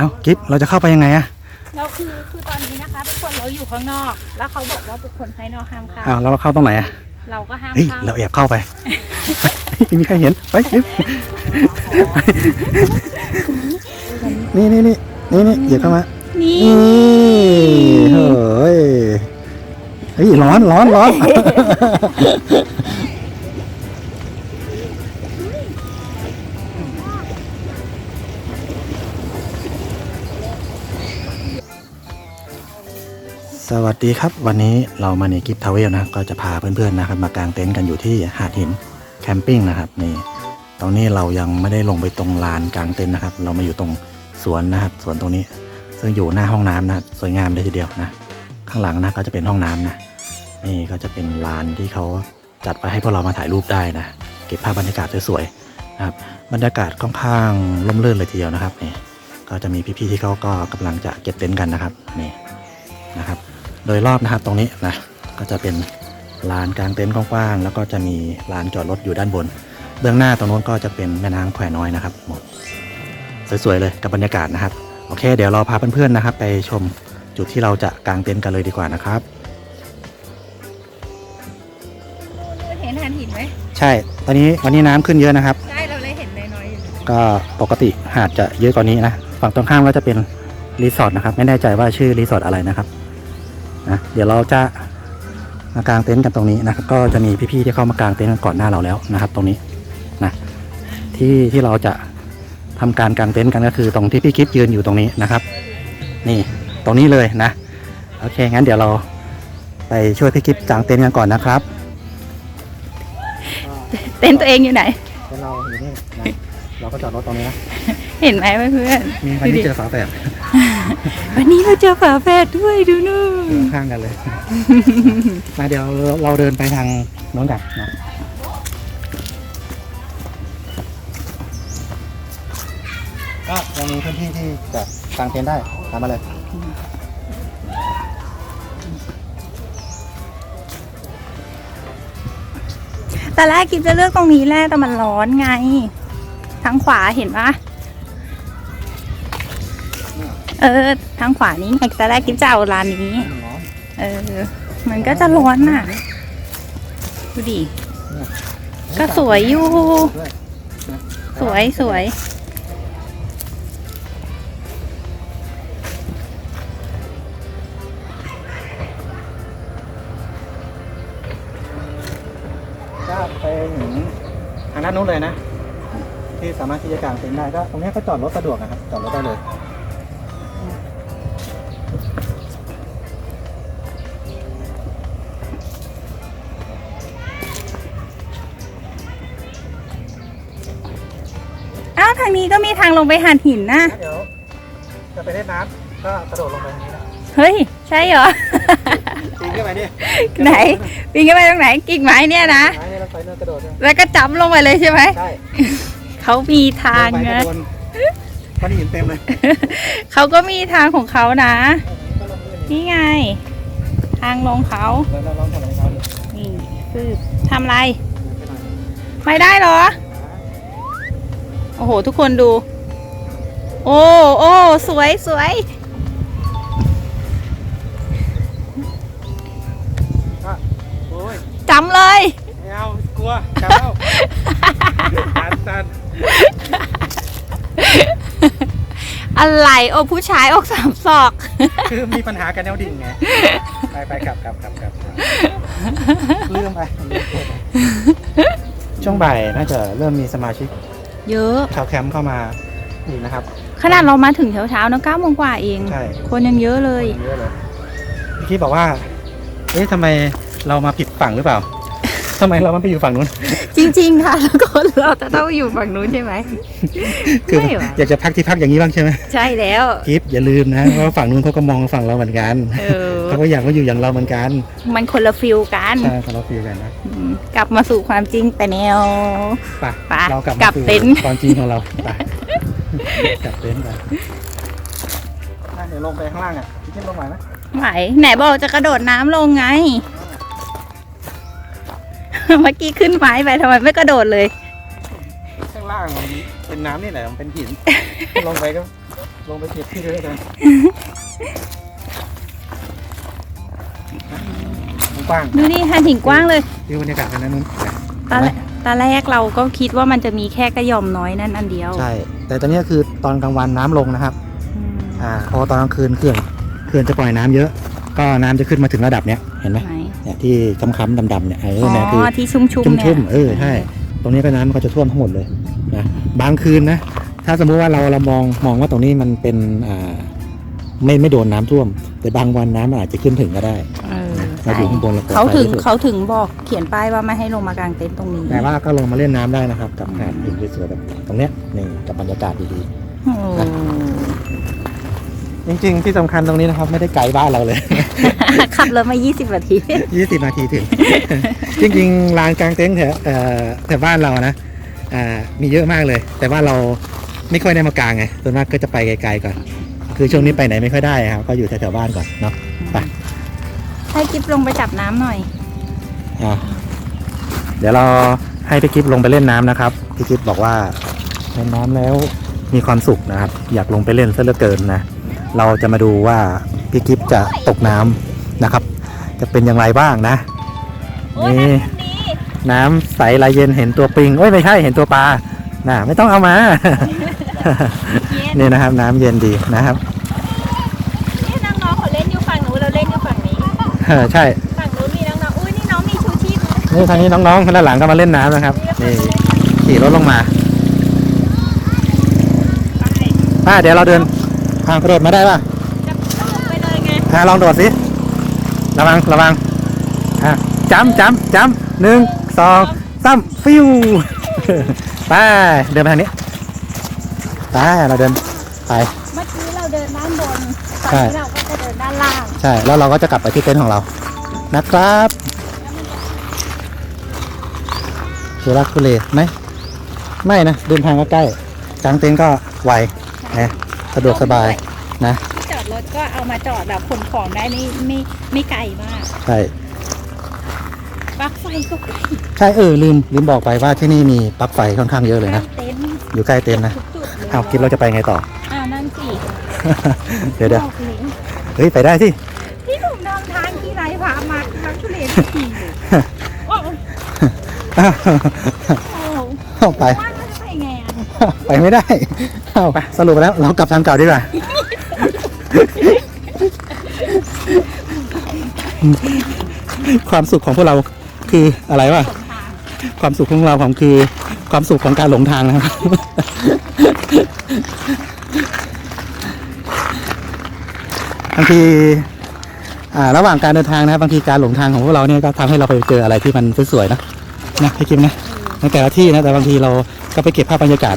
เอ้ากิฟเราจะเข้าไปยังไงอะเราคือคือตอนนี้นะคะทุกคนเราอยู่ข้างนอก แล้วเขาบอกว่าบุคคลภายนอกห้ามเข้าอ้าวแล้วเราเข้าตรงไหนอะเราก็ห้ามเฮ้ยเข้าเราแอบเข้าไปไม่มีใครเห็นไปกิฟนี่นี่นี่นี่นี่เหยียบเข้ามานี่นี่เฮ้ยเฮ้ยร้อนร้อนร้อน สวัสดีครับ วันนี้เรามาในกิฟทาวเวลนะก็จะพาเพื่อนๆนะครับมากางเต็นท์กันอยู่ที่หาดหินแคมปิ้งนะครับนี่ตรงนี้เรายังไม่ได้ลงไปตรงลานกางเต็นท์นะครับ เรามาอยู่ตรงสวนนะครับสวนตรงนี้ ซึ่งอยู่หน้าห้องน้ำนะสวยงามเลยทีเดียวนะ ข้างหลังนะก็จะเป็นห้องน้ำนะนี่ก็จะเป็นลานที่เขาจัดไว้ให้พวกเรามาถ่ายรูปได้นะ เก็บภาพบรรยากาศสวยๆนะครับบรรยากาศค่อนข้างร่มรื่นเลยทีเดียวนะครับนี่ก็จะมีพี่ๆที่เขาก็กำลังจะเก็บเต็นท์กันนะครับนี่นะครับ ยรอบนะครับตรงนี้นะก็จะเป็นลานกลางเต็นท์กว้างๆแล้วก็จะมีลานจอดรถอยู่ด้านบน เบื้องหน้าตรงนู้นก็จะเป็นแม่น้ำแควน้อยนะครับหมดสวยๆเลยกับบรรยากาศนะครับโอเค เดี๋ยวเราพาเพื่อนๆนะครับ ไปชมจุดที่เราจะกางเต็นท์กันเลยดีกว่านะครับเห็นหันหินไหมใช่ ตอนนี้วันนี้น้ำขึ้นเยอะนะครับใช่เราเลยเห็นน้อยๆอยู่ก็ปกติหาดจะเยอะกว่านี้นะฝั่งตรงข้ามก็จะเป็นรีสอร์ทนะครับไม่แน่ใจว่าชื่อรีสอร์ทอะไรนะครับ นะเดี๋ยวเราจะมากางเต็นท์กันตรงนี้นะครับก็จะมีพี่ๆที่เข้ามากางเต็นท์กันก่อนหน้าเราแล้วนะครับ ตรงนี้นะที่ที่เราจะทำการกางเต็นท์กันก็คือ ตรงที่พี่คิดยืนอยู่ตรงนี้นะครับ นี่ตรงนี้เลยนะโอเคงั้นเดี๋ยวเราไปช่วยพี่คิดกางเต็นท์กันก่อนนะครับ เต้นตัวเองอยู่ไหนเราอยู่นี่นะเราก็จอดรถตรงนี้นะเห็นไหมเพื่อนมีวันนี้เจอฝาแฝดๆ วันนี้เราเจอฝาแฝดด้วยดูนู่นอยู่ข้างกันเลย มาเดี๋ยวเราเดินไปทางโน้นกันนะก็ยังมีพื้นที่ที่จะกางเต็นท์ได้ตามมาเลยแต่แรกกิฟจะเลือกตรงนี้แหละแต่มันร้อนไง ทางขวาเห็นปะ เออ ทางขวานี้ไงแต่แรกกิฟจะเอาร้านนี้ เออ มันก็จะร้อนน่ะ ดูดิ ก็สวยอยู่ สวยสวยก็ไปถึงทางด้านนู้นเลยนะ ที่สามารถที่จะกางเต็นท์ได้ก็ตรงนี้ก็จอดรถสะดวกนะครับ จอดรถได้เลย ทางลงไปหาดหินนะ เดี๋ยวจะไปเล่นน้ำก็กระโดดลงไปทางนี้นะเฮ้ย ใช่เหรอ ปีนขึ้นไปดิไหนปีนขึ้นไปตรงไหนกิ่งไม้เนี่ยนะ ไม้เนี่ยเราไปเนินกระโดดเนี่ยแล้วก็จับลงไปเลยใช่ไหมใช่เขามีทางลไปนะก็โดนก้อนหินเต็มเลยเขาก็มีทางของเขานะ ก็ลงด้วยนี่นี่ไง ทางลงเขา แล้วเราลองถอดรองเท้าดูนี่คือทำอะไร ไม่ได้เหรอ โอ้โห ทุกคนดู โอ้โอ้สวยสวยก็โอ้ยจำเลย ไม่เอากลัวจับแล้วตันตันอะไรโอ้ผู้ชายอกสามศอก คือมีปัญหากันแนวดิ่งไง ไปไปกลับกลับกลับกลับเรื่องไปช่วงบ่ายน่าจะเริ่มมีสมาชิก เยอะ ชาวแคมป์เข้ามาอีกนะครับ ขนาดเรามาถึงเช้าเช้าๆนะเก้าโมงกว่าเอง ใช่ คนยังเยอะเลยเยอะเลยพี่คิดบอกว่า เอ๊ะทำไมเรามาผิดฝั่งหรือเปล่า ทำไมเราไม่ไปอยู่ฝั่งนู้น จริง ๆ ค่ะ แล้วก็เราจะต้องอยู่ฝั่งนู้นใช่ไหมคือไม่หรออยากจะพักที่พักอย่างนี้บ้างใช่ไหมใช่แล้วกิฟอย่าลืมนะว่าฝั่งนู้นเขาก็มองฝั่งเราเหมือนกันเออเขาก็อยากมาอยู่อย่างเราเหมือนกัน มันคนละฟิลกันใช่เขาเราฟีลกันนะอืมกลับมาสู่ความจริงแต่แนวไปไปเรากลับกลัมาบสู่เต็นท์ความจริงของเราไปกลับเต็นท์ไปอะเดี๋ยวลงไปข้างล่างอะพี่คิดลงไหวไหมไหวไหนบอกจะกระโดดน้ำลงไง เมื่อกี้ขึ้นไม้ไปทำไมไม่กระโดดเลย ข้างล่างมันเป็นน้ำนี่แหละมันเป็นหิน ลงไปก็ลงไปเก็บที่เลยกันกว้างดูดิหาดหินกว้างเลยวิวบรรยากาศกันนะนุ่นตอนแรกตอนแรกเราก็คิดว่ามันจะมีแค่กระหย่อมน้อยนั่นอันเดียว ใช่ แต่ตอนนี้คือตอนกลางวันน้ำลงนะครับอืมอ่า พอตอนกลางคืนเขื่อนเขื่อนจะปล่อยน้ำเยอะ ก็น้ำจะขึ้นมาถึงระดับเนี้ย เห็นไหมไหน เนี่ยที่ค้ำๆดำๆเนี่ยเออ๋อเนี่ยคืออที่ชุ่มๆชุ่เนี่ยมๆเออใช่ตรงนี้ก็น้ำมันก็จะท่วมทั้งหมดเลยนะบางคืนนะ ถ้าสมมุติว่าเราเรามองมองว่าตรงนี้มันเป็นอ่าไม่ไม่โดนน้ำท่วม แต่บางวันน้ำมันอาจจะขึ้นถึงก็ได้เออเราอยู่ข้างบนเราปลอดภัยเขาถึงที่สุดเขาถึงบอกเขียนป้ายว่าไม่ให้ลงมากางเต็นท์ตรงนี้แต่ว่าก็ลงมาเล่นน้ำได้นะครับ กับหาดหินสวยๆแบบตรงเนี้ยนี่กับบรรยากาศดีโอ้ๆ จริงๆที่สำคัญตรงนี้นะครับ ไม่ได้ไกลบ้านเราเลย ขับรถมา 20 นาที 20 นาทีถึง จริงๆลานกลางเต็นท์แถวเอ่อแถวบ้านเรานะอ่ามีเยอะมากเลย แต่ว่าเราไม่ค่อยได้มากางไงส่วนมากก็จะไปไกลๆก่อน คือช่วงนี้ไปไหนไม่ค่อยได้ครับ ก็อยู่แถวๆบ้านก่อนเนาะไปให้กิฟลงไปจับน้ำหน่อยอะเดี๋ยวเราให้พี่กิฟลงไปเล่นน้ำนะครับพี่กิฟบอกว่าเล่นน้ำแล้วมีความสุขนะครับ อยากลงไปเล่นซะเหลือเกินนะ เราจะมาดูว่าพี่กิฟจะตกน้ำนะครับ จะเป็นอย่างไรบ้างนะนี่น้ำใสไหลเย็นเห็นตัวปิงโอ้ยไม่ใช่เห็นตัวปลาน่ะไม่ต้องเอามานี่นะครับ น้ำเย็นดีนะครับนี่น้องๆเขาเล่นอยู่ฝั่งนู้นเราเล่นอยู่ฝั่งนี้เออใช่ฝั่งนู้นมีน้องๆอุ้ยนี่น้องมีชูชีพนะนี่ทางนี้น้องๆคนด้านหลังก็มาเล่นน้ำนะครับนี่ขี่รถลงมาป้าเดี๋ยวเราเดิน อ่ากระโดดมาได้ป่ะจะลงไปเลยไงอ่าลองโดดสิ ระวังระวังอะจำจำจำหนึ่งสองสามฟิว ไป เดินไปทางนี้ ไป เราเดินไป เมื่อกี้เราเดินด้านบนตอนใช่นี้เราก็จะเดินด้านล่าง ใช่ แล้วเราก็จะกลับไปที่เต็นท์ของเรา นะครับทุรักทุเลไหมไม่นะ เดินทางก็ใกล้กางเต็นท์ก็ไวนะ สะดวกสบายนะ ที่จอดรถก็เอามาจอดแบบขนของได้ไม่ไม่ไม่ไกลมากใช่ปลั๊กไฟก็ใกล้ใช่เออลืมลืมบอกไปว่าที่นี่มีปลั๊กไฟค่อนข้างเยอะเลยนะ เต็นท์อยู่ใกล้เต็นท์นะทุกจุดเลยเอาคิดเราจะไปไงต่ออ้าวนั่นสิเดี๋ยวเดี๋ยวบอกเลยเฮ้ยไปได้สิพี่หนุ่มเดินทางที่ไรพามาทั้งทุเรศทีโอ้โหอ้าวโอ้โห เอาไปบ้านมันจะไปไงอะ ไปไม่ได้เอาไปสรุปแล้วเรากลับทางเก่าดีกว่า ความสุขของพวกเราคืออะไรวะความสุขของเราของคือความสุขของการหลงทางนะครับบางทีระหว่างการเดินทางนะครับบางทีการหลงทางของพวกเราเนี่ยก็ทำให้เราไปเจออะไรที่มันสวยๆนะนะพี่กิมนะในแต่ละที่นะแต่บางทีเราก็ไปเก็บภาพบรรยากาศ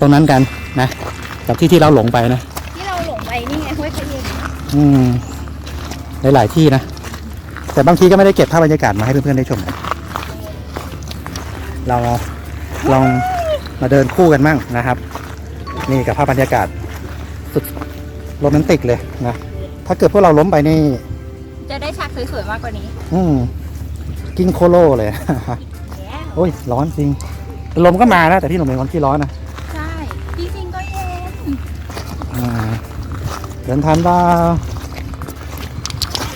ตรงนั้นกันนะกับที่ที่เราหลงไปนะ ที่เราหลงไปนี่ไงห้วยขยินอืมหลายๆที่นะ แต่บางทีก็ไม่ได้เก็บภาพบรรยากาศมาให้เพื่อนๆได้ชมกันเราลองมาเดินคู่กันมั่งนะครับ นี่กับภาพบรรยากาศสุดโรแมนติกเลยนะถ้าเกิดพวกเราล้มไปนี่ จะได้ฉากสวยๆมากกว่านี้ อืมกิ้งโคโลเลยแล้วโอ้ยร้อนจริงลมก็มานะแต่พี่หนุ่มเป็นคนที่ร้อนนะ ใช่จริงๆก็เย็น อ่า เดินทันว่า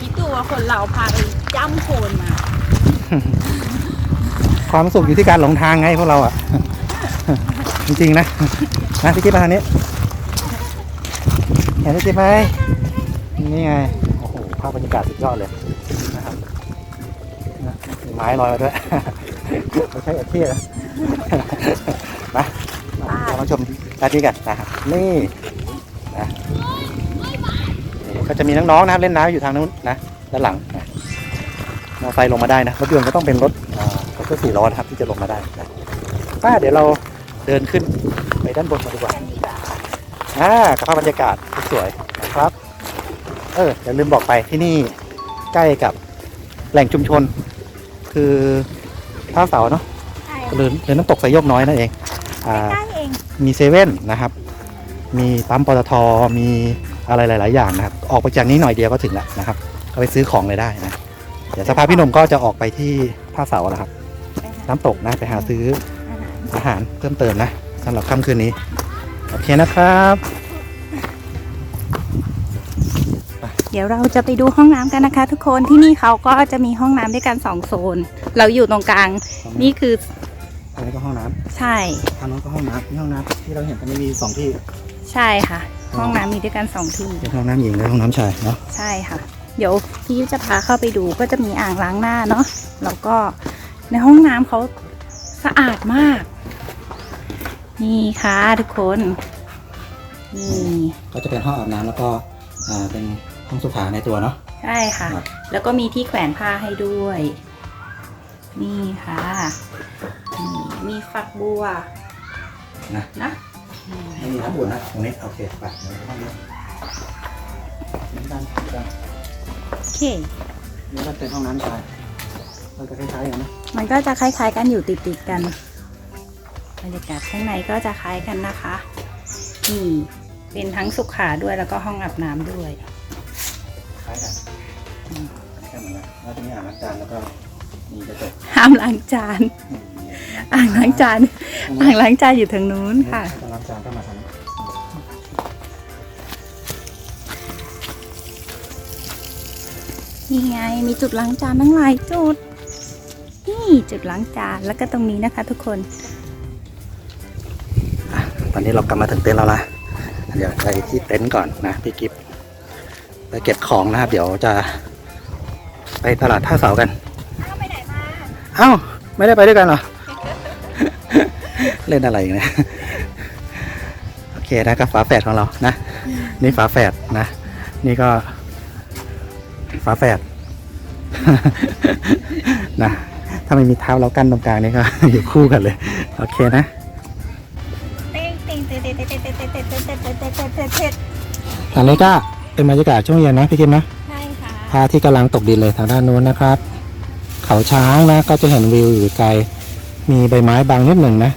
คิดดูว่าคนเราพาไปจ้ำโคลนมา ความสุขอยู่ที่การหลงทางไงพวกเราอะ จริงๆนะนะพี่กิ๊บมาทางนี้เห็นพี่กิ๊บไหมนี่ไงโอ้โหภาพบรรยากาศสุดยอดเลยนะครับนะมีไม้ลอยมาด้วยไม่ใช่เอเทียนะมาเรามาชมด้านนี้กันนะครับนี่นะนี่ ก็จะมีน้องๆนะครับเล่นน้ำอยู่ทางนู้นนะด้านหลังนะมอเตอร์ไซค์ลงมาได้นะรถยนต์ก็ต้องเป็นรถอ่ารถก็สี่ล้อนะครับที่จะลงมาได้นะป้าเดี๋ยวเราเดินขึ้นไปด้านบนมาดีกว่าอ่ากับภาพบรรยากาศสวยๆนะครับ เอออย่าลืมบอกไปที่นี่ใกล้กับแหล่งชุมชน คือท่าเสาเนาะใช่หรือหรือน้ำตกสายโยกน้อยนั่นเองอ่าใกล้เองมีเซเว่นนะครับ มีปั๊มปตทมีอะไรหลาย ๆ อย่างนะครับ ออกไปจากนี้หน่อยเดียวก็ถึงแล้วนะครับ ก็ไปซื้อของเลยได้นะ เดี๋ยวสภาพกพี่หนุ่มก็จะออกไปที่ท่าเสาแล้วครับ น้ำตกนะไปหาซื้ออาหารอาหารเพิ่มเติมนะสำหรับค่ำคืนนี้ โอเคนะครับเดี๋ยวเราจะไปดูห้องน้ำกันนะคะ ทุกคนที่นี่เขาก็จะมีห้องน้ำด้วยกันสองโซน เราอยู่ตรงกลาง นี่คืออันนี้ก็ห้องน้ำใช่ทางนู้นก็ห้องน้ำนี่ห้องน้ำที่เราเห็นตอนนี้มีสองที่ ใช่ค่ะ ห้องน้ำมีด้วยกันสองที่เป็นห้องน้ำหญิงและห้องน้ำชายเนาะใช่ค่ะ เดี๋ยวพี่ยุทธจะพาเข้าไปดูก็จะมีอ่างล้างหน้าเนาะแล้วก็ในห้องน้ำเขาสะอาดมาก นี่ค่ะทุกคนนี่ก็จะเป็นห้องอาบน้ำแล้วก็อ่าเป็นห้องสุขาในตัวเนาะใช่ค่ะครับแล้วก็มีที่แขวนผ้าให้ด้วย นี่ค่ะนี่มีฝักบัวนะนะ ไม่มีน้ำอุ่นนะตรงนี้โอเคไปเดี๋ยวห้องนี้นี่ด้านด้านโอเคนี่ก็เป็นห้องน้ำชายเราจะคล้ายๆอย่างนี้มันก็จะคล้ายๆกันอยู่ติดๆกันบรรยากาศข้างในก็จะคล้ายกันนะคะนี่เป็นทั้งสุขาด้วยแล้วก็ห้องอาบน้ำด้วยคล้ายกันแค่เหมือนกันแล้วจะมีอ่างล้างจานแล้วก็มีกระจกห้ามล้างจาน อืม อ่างล้างจานอ่างล้างจานอยู่ทางนู้นค่ะถ้าล้างจานก็มาทางนี้นี่ไงมีจุดล้างจานตั้งหลายจุด นี่จุดล้างจานแล้วก็ตรงนี้นะคะทุกคนตอนนี้เรากลับมาถึงเต็นท์แล้วละเดี๋ยวไปที่เต็นท์ก่อนนะพี่กิฟไปเก็บของนะครับ เดี๋ยวจะไปตลาดท่าเสากันไปไหนมา เอ้า ไม่ได้ไปด้วยกันเหรอ เล่นอะไรเนี่ยโอเคนะก็ฝาแฝดของเรานะ นี่ฝาแฝดนะ นี่ก็ ฝาแฝดนะถ้าไม่มีเท้าเรากั้นตรงกลางนี่ก็อยู่คู่กันเลยโอเคนะทางนี้ก็เป็นบรรยากาศช่วงเย็นนะพี่กิมนะใช่ค่ะพาที่กำลังตกดินเลยทางด้านนู้นนะครับ เขาช้างนะก็จะเห็นวิวอยู่ไกล มีใบไม้บางนิดหนึ่งนะ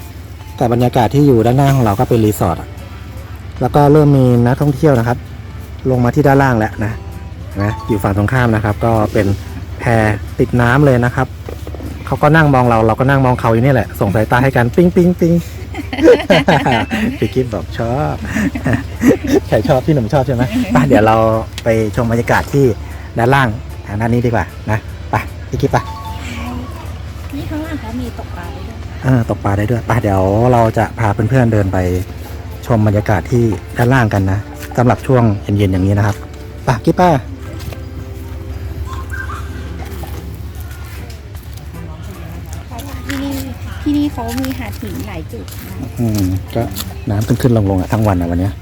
แต่บรรยากาศที่อยู่ด้านหน้าของเราก็เป็นรีสอร์ทแล้วก็เริ่มมีนักท่องเที่ยวนะครับ ลงมาที่ด้านล่างแล้วนะนะอยู่ฝั่งตรงข้ามนะครับ ก็เป็นแพติดน้ำเลยนะครับเขาก็นั่งมองเราเราก็นั่งมองเขาอยู่นี่แหละ ส่งสายตาให้กันปิ้งปิ้งปิ้งพี่กิฟบอกชอบใครชอบพี่หนุ่มชอบใช่ไหมไปเดี๋ยวเราไปชมบรรยากาศที่ด้านล่างทางด้านนี้ดีกว่านะไปพี่กิฟไปนี่ข้างล่างเขามีตกปลาด้วย เออตกปลาได้ด้วยไปเดี๋ยวเราจะพาเพื่อนๆเดินไปชมบรรยากาศที่ด้านล่างกันนะสำหรับช่วงเย็นๆอย่างนี้นะครับไปกิฟป้าที่นี่ที่นี่เขามีหาดหินหลายจุดนะอืมก็น้ำขึ้นขึ้นลงลงๆอะทั้งวันอะวันเนี้ย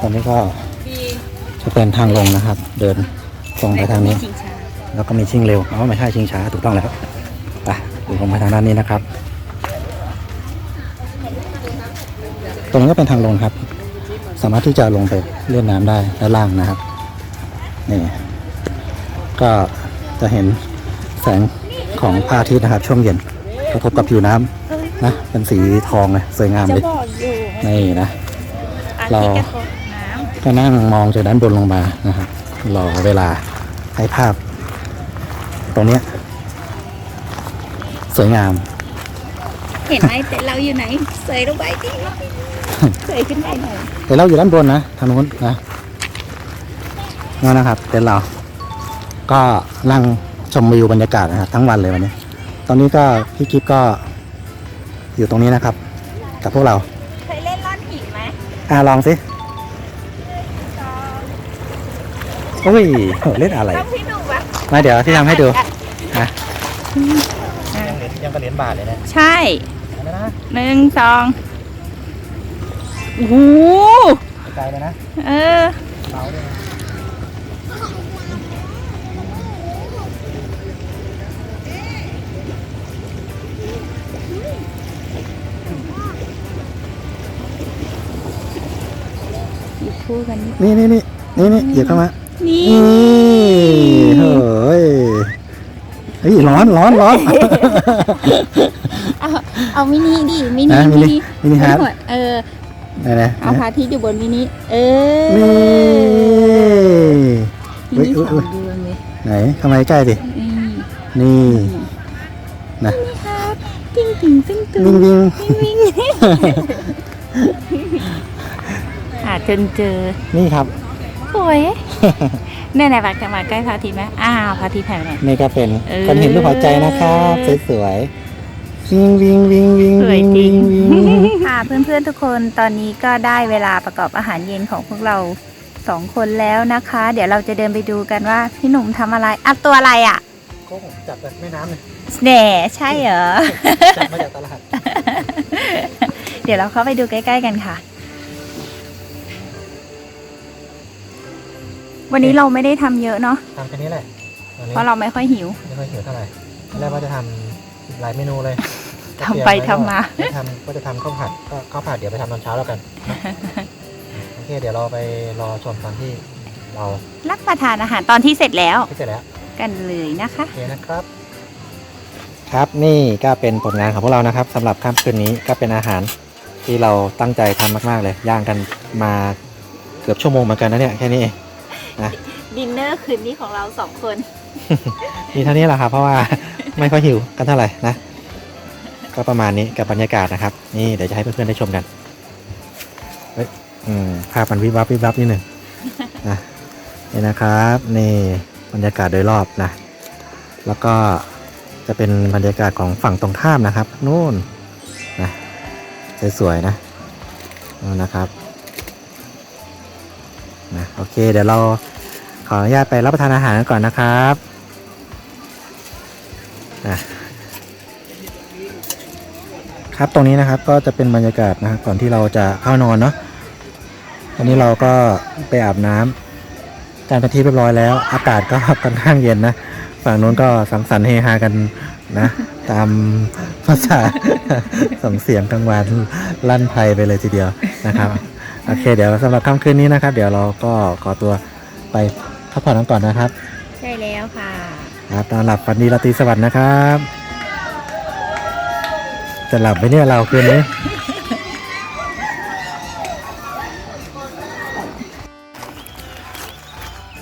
ตอนนี้ก็จะเป็นทางลงนะครับ เดิน ตรงไปทางนี้ชิงช้าแล้วก็มีชิงเร็วอ๋อไม่ใช่ชิงช้าถูกต้องแล้วไปดูลงไปทางด้านนี้นะครับ ตรงนี้ก็เป็นทางลงครับ สามารถที่จะลงไปเล่นน้ำได้ด้านล่างนะครับนี่ก็จะเห็นแสงของพระอาทิตย์นะครับ ช่วงเย็นกระทบกับผิวน้ำนะเป็นสีทองเลยสวยงามจะเลยบอกอยู่นี่นะอาเราทิตย์กระทบน้ก็นั่งมองจากด้านบนลงมานะครับ รอเวลาให้ภาพ ตรงเนี้ย สวยงามำเห็นไหมแต่เราอยู่ไหน เสยลงไปดิเสยขึ้นไปหน่อยแต่เราอยู่ด้านบนนะทางนู้นนะนั่นนะครับเต็นท์เรา ก็นั่งชมวิวบรรยากาศนะครับทั้งวันเลยวันนี้ ตอนนี้ก็พี่กิฟก็อยู่ตรงนี้นะครับ กับพวกเรา เคยเล่นล่อนหินไหมอ่าลองสิ โอ้ยโหเล่นอะไร ต้องพี่หนุ่มปะมาเดี๋ยวที่ทำให้ดูอะยังกระเหรียญบาทเลยนะใช่นะหนึ่งสองโอ้โหไกลเลยนะ เออเบาด้วยนะอยู่คู่กันนี่นี่นี่นี่นี่นี่เหยียบเข้ามา นี่นี่เฮ้ยเฮ้ยร้อนร้อนร้อน เอาเอามินิดิมินินะมินิมินิฮาร์ทหัวเออไหนไหนเอาพระอาทิตย์อยู่บนมินิ เออนี่มิอุ๊ยนิอุ๊ยสอุ๊อยงดวงเลยไหนทำไมใกล้ดิอืมนี่นะมินิฮาร์ทติ้งติ้งติ้งติ้งวิ่งวิ่งวิ่งวิ่งหาจนเจอนี่ครับ สวย เนี่ยไหนๆบักจะมาใกล้พระอาทิตย์ไหมอ้าวพระอาทิตย์ถ่ายไปไหน นี่ก็เป็นเออ คนเห็นรูปหัวใจนะครับสวยๆวิงวิงวิงวิงสวยวิงจริวิงงวิงค่ะเพื่อนๆทุกคนตอนนี้ก็ได้เวลาประกอบอาหารเย็นของพวกเราสองคนแล้วนะคะ เดี๋ยวเราจะเดินไปดูกันว่าพี่หนุ่มทำอะไรอะตัวอะไรอะก็จับจากแม่น้ำเลยแหน่ใช่เหรอ จับมาจากตลาด เดี๋ยวเราเข้าไปดูใกล้ ๆ กันค่ะ วันนี้เราไม่ได้ทำเยอะเนาะทำแค่นี้แหละวันนี้เพราะเราไม่ค่อยหิว ไม่ค่อยหิวเท่าไหร่ตอนแรกว่าจะทำหลายเมนูเลยทำไปทำมา ก็ทำก็จะทำข้าวผัดก็ข้าวผัดเดี๋ยวไปทำตอนเช้าแล้วกันนะโอเคเดี๋ยวเราไปรอชมตอนที่เรารับประทานอาหารตอนที่เสร็จแล้วที่เสร็จแล้ว กันเลยนะคะ โอเคนะครับ ครับนี่ก็เป็นผลงานของพวกเรานะครับสำหรับค่ำคืนนี้ก็เป็นอาหารที่เราตั้งใจทำมาก ๆ เลยย่างกันมาเกือบชั่วโมงเหมือนกันนะเนี่ยแค่นี้เอง ดินเนอร์คืนนี้ของเราสองคน มีเท่านี้แหละครับเพราะว่าไม่ค่อยหิวกันเท่าไหร่นะ ก็ประมาณนี้กับบรรยากาศนะครับ นี่เดี๋ยวจะให้เพื่อนๆได้ชมกันเฮ้ยอืมภาพมันวิบวับวิบวับนิดหนึ่งนะนี่นะครับนี่บรรยากาศโดยรอบนะ แล้วก็จะเป็นบรรยากาศของฝั่งตรงข้ามนะครับนู่นนะสวยๆนะนู่นนะครับนะ โอเค เดี๋ยวเราขออนุญาตไปรับประทานอาหารกันก่อนนะครับนะครับตรงนี้นะครับก็จะเป็นบรรยากาศนะครับก่อนที่เราจะเข้านอนเนาะตอนนี้เราก็ไปอาบน้ำการเป็นที่เรียบร้อยแล้ว อากาศก็ค่อนข้างเย็นนะฝั่งนู้นก็สังสรรค์เฮฮากันนะ ตามภาษาส่งเสียงกลางวันลั่นไพไปเลยทีเดียวนะครับ โอเค เดี๋ยวสำหรับค่ำคืนนี้นะครับ เดี๋ยวเราก็ขอตัวไปพักผ่อนกันก่อนนะครับ ใช่แล้วค่ะครับนอนหลับฝันดีราตรีสวัสดิ์นะครับ จะหลับไหมเนี่ยเราคืนนี้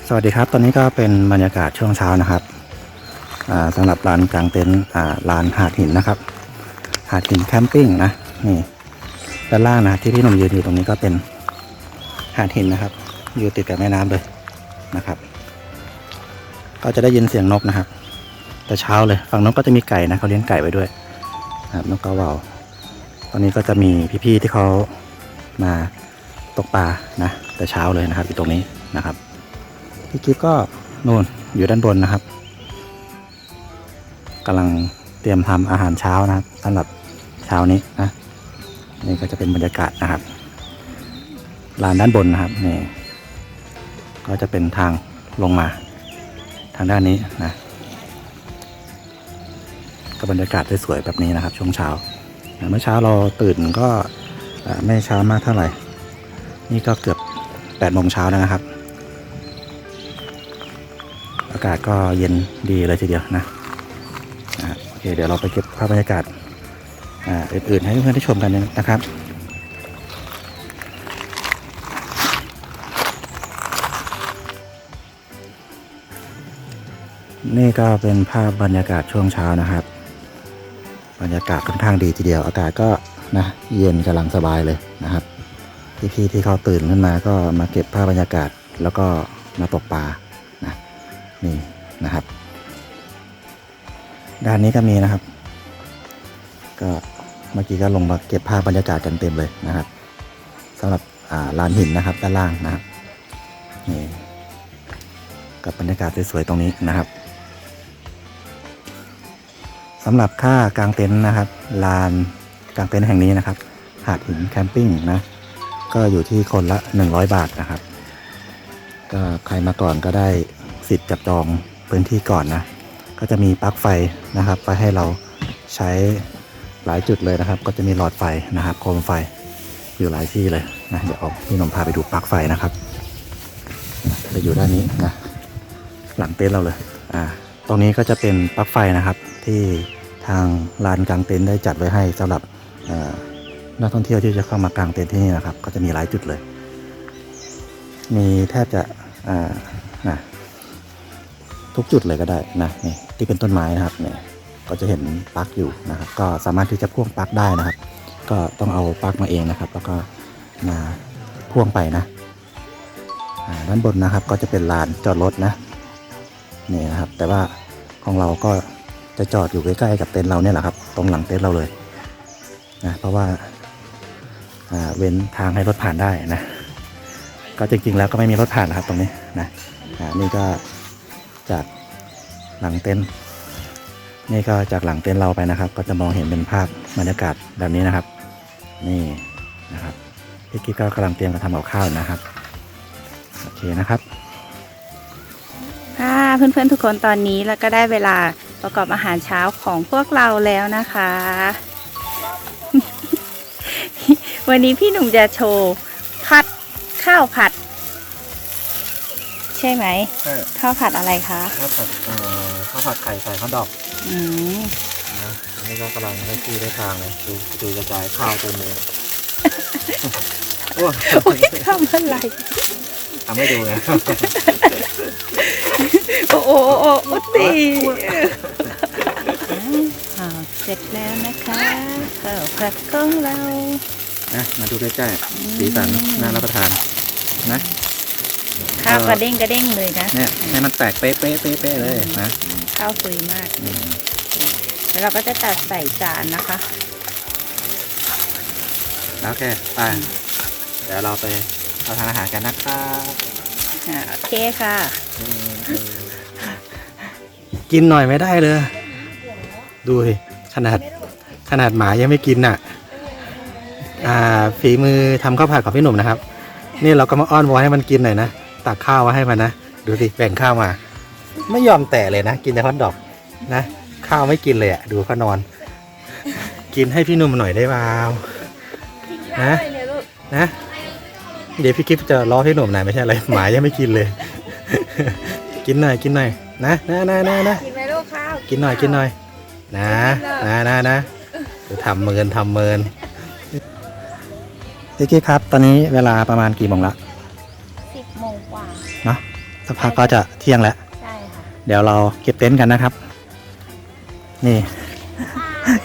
สวัสดีครับ ตอนนี้ก็เป็นบรรยากาศช่วงเช้านะครับอ่าสำหรับร้านกลางเต็นท์อ่าร้านหาดหินนะครับ หาดหินแคมปิ้งนะนี่ด้านล่างนะที่พี่หนุ่มยืนอยู่ตรงนี้ก็เป็น หาดหินนะครับ อยู่ติดกับแม่น้ำเลยนะครับ ก็จะได้ยินเสียงนกนะครับ แต่เช้าเลยฝั่งนกก็จะมีไก่นะเขาเลี้ยงไก่ไว้ด้วยนะครับนกกระเหว่าตอนนี้ก็จะมีพี่ๆที่เขามาตกปลานะแต่เช้าเลยนะครับอยู่ตรงนี้นะครับพี่กิฟก็นู่นอยู่ด้านบนนะครับกำลังเตรียมทำอาหารเช้านะครับสำหรับเช้านี้นะนี่ก็จะเป็นบรรยากาศนะครับ ลานด้านบนนะครับนี่ก็จะเป็นทางลงมาทางด้านนี้นะก็บรรยากาศสวยแบบนี้นะครับ ช่วงเช้าเมื่อเช้าเราตื่นก็ไม่เช้ามากเท่าไหร่ นี่ก็เกือบ8ปดโมงเช้าแล้วนะครับ อากาศก็เย็นดีเลยทีเดียวนะโอเคเดี๋ยวเราไปเก็บภาพบรรยากาศอ,อื่นๆให้เพื่อนๆได้ชมกันนะครับ นี่ก็เป็นภาพบรรยากาศช่วงเช้านะครับ บรรยากาศค่อนข้างดีทีเดียว อากาศก็นะเย็นกำลังสบายเลยนะครับ พี่ๆที่เขาตื่นขึ้นมาก็มาเก็บภาพบรรยากาศแล้วก็มาตกปลานะนี่นะครับ ด้านนี้ก็มีนะครับ ก็เมื่อกี้ก็ลงมาเก็บภาพบรรยากาศกันเต็มเลยนะครับสำหรับลานหินนะครับด้านล่างนะครับนี่กับบรรยากาศสวยๆตรงนี้นะครับ สำหรับค่ากางเต็นท์นะครับลานกางเต็นท์แห่งนี้นะครับ หาดหินแคมปิ้งนะก็อยู่ที่คนละ 100 บาทนะครับ ก็ใครมาก่อนก็ได้สิทธิ์จับจองพื้นที่ก่อนนะ ก็จะมีปลั๊กไฟนะครับไว้ให้เราใช้หลายจุดเลยนะครับ ก็จะมีหลอดไฟนะครับโคมไฟอยู่หลายที่เลยนะเดี๋ยวเอาพี่หนมพาไปดูปลั๊กไฟนะครับจะอยู่ด้านนี้นะหลังเต็นท์เราเลยอ่าตรงนี้ก็จะเป็นปลั๊กไฟนะครับที่ ทางลานกลางเต็นท์ได้จัดไว้ให้สำหรับนักท่องเที่ยวที่จะเข้ามากางเต็นท์ที่นี่นะครับ ก็จะมีหลายจุดเลย มีแทบจะนะทุกจุดเลยก็ได้นะนี่ที่เป็นต้นไม้นะครับเนี่ยก็จะเห็นปลั๊กอยู่นะครับก็สามารถที่จะพ่วงปลั๊กได้นะครับ ก็ต้องเอาปลั๊กมาเองนะครับ แล้วก็มาพ่วงไปนะด้านบนนะครับก็จะเป็นลานจอดรถนะนี่นะครับ แต่ว่าของเราก็ จะจอดอยู่ใกล้ๆกับเต็นท์เราเนี่ยแหละครับ ตรงหลังเต็นท์เราเลยนะเพราะว่าเว้นทางให้รถผ่านได้นะ ก็จริงๆแล้วก็ไม่มีรถผ่านนะครับตรงนี้นะนี่ก็จากหลังเต็นท์นี่ก็จากหลังเต็นท์เราไปนะครับ ก็จะมองเห็นเป็นภาพบรรยากาศแบบนี้นะครับ นี่นะครับพี่กิ๊กก็กำลังเตรียมกระทำกับข้าวนะครับโอเคนะครับค่ะเพื่อนๆทุกคนตอนนี้แล้วก็ได้เวลา ประกอบอาหารเช้าของพวกเราแล้วนะคะ วันนี้พี่หนุ่มจะโชว์ผัดข้าวผัด ใช่ไหมใช่ข้าวผัดอะไรคะข้าวผัดข้าวผัดไข่ใส่ข้าวดอกอืมนะอันนี้ก็กำลังได้ที่ได้ทางเลยดูดูกระจายข้าวเต็มเลยโอ้โอ้ยทำอะไร ทำให้ดูไงโอ้โอ้โอ้โอ้ตีอ่าเสร็จแล้วนะคะข้าวผัดของเรา นะมาดูใกล้ๆสีสันน่ารับประทานนะข้าวกระเด้งกระเด้งเลยนะเนี่ยให้มันแตกเป๊ะเป๊ะเป๊ะเป๊ะเลยนะข้าวฟุยมากแล้วเราก็จะตัดใส่จานนะคะแล้วแค่ไปเดี๋ยวเราไป เราทานอาหารกันนะครับอ่าโอเคค่ะ กินหน่อยไม่ได้เลย ดูสิขนาดขนาดหมายังไม่กินน่ะ อ่า ฝีมือทำข้าวผัดของพี่หนุ่มนะครับ นี่เราก็มาอ้อนวอนให้มันกินหน่อยนะ ตักข้าวมาให้มันนะ ดูสิแบ่งข้าวมา ไม่ยอมแตะเลยนะ กินแต่ฮอทดอกนะ ข้าวไม่กินเลยอะ ดูเขานอน กินให้พี่หนุ่มหน่อยได้เปล่านะนะ เดี๋ยวพี่กิฟจะล้อพี่หนุ่มหน่อยไม่ใช่อะไรหมายังไม่กินเลย กินหน่อยกินหน่อยนะนะนะนะนะกินไหมลูกข้าวกินหน่อยกินหน่อยนะนะนะนะเดี๋ยวทำเมินทำเมินพี่กิ๊กครับ ตอนนี้เวลาประมาณกี่โมงละสิบโมงกว่าเนาะสักพักก็จะเที่ยงแล้วใช่ค่ะเดี๋ยวเราเก็บเต็นท์กันนะครับ นี่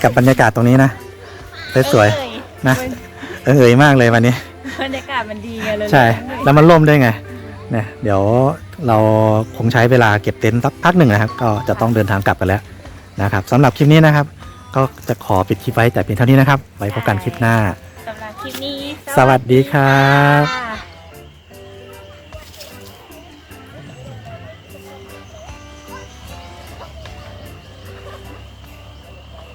กับบรรยากาศตรงนี้นะสวยๆนะเออเอยมากเลยวันนี้ บรรยากาศมันดีไงเลยใช่ แล้วมันร่มได้วยไงเนี่ยเดี๋ยวเราคงใช้เวลาเก็บเต็นท์สักพักหนึ่งนะครับ ก็จะต้องเดินทางกลับกันแล้วนะครับสำหรับคลิปนี้นะครับ ก็จะขอปิดคลิปไว้แต่เพียงเท่านี้นะครับ ไว้พบกันคลิปหน้า สำหรับคลิปนี้ สวัสดีครับค่ะ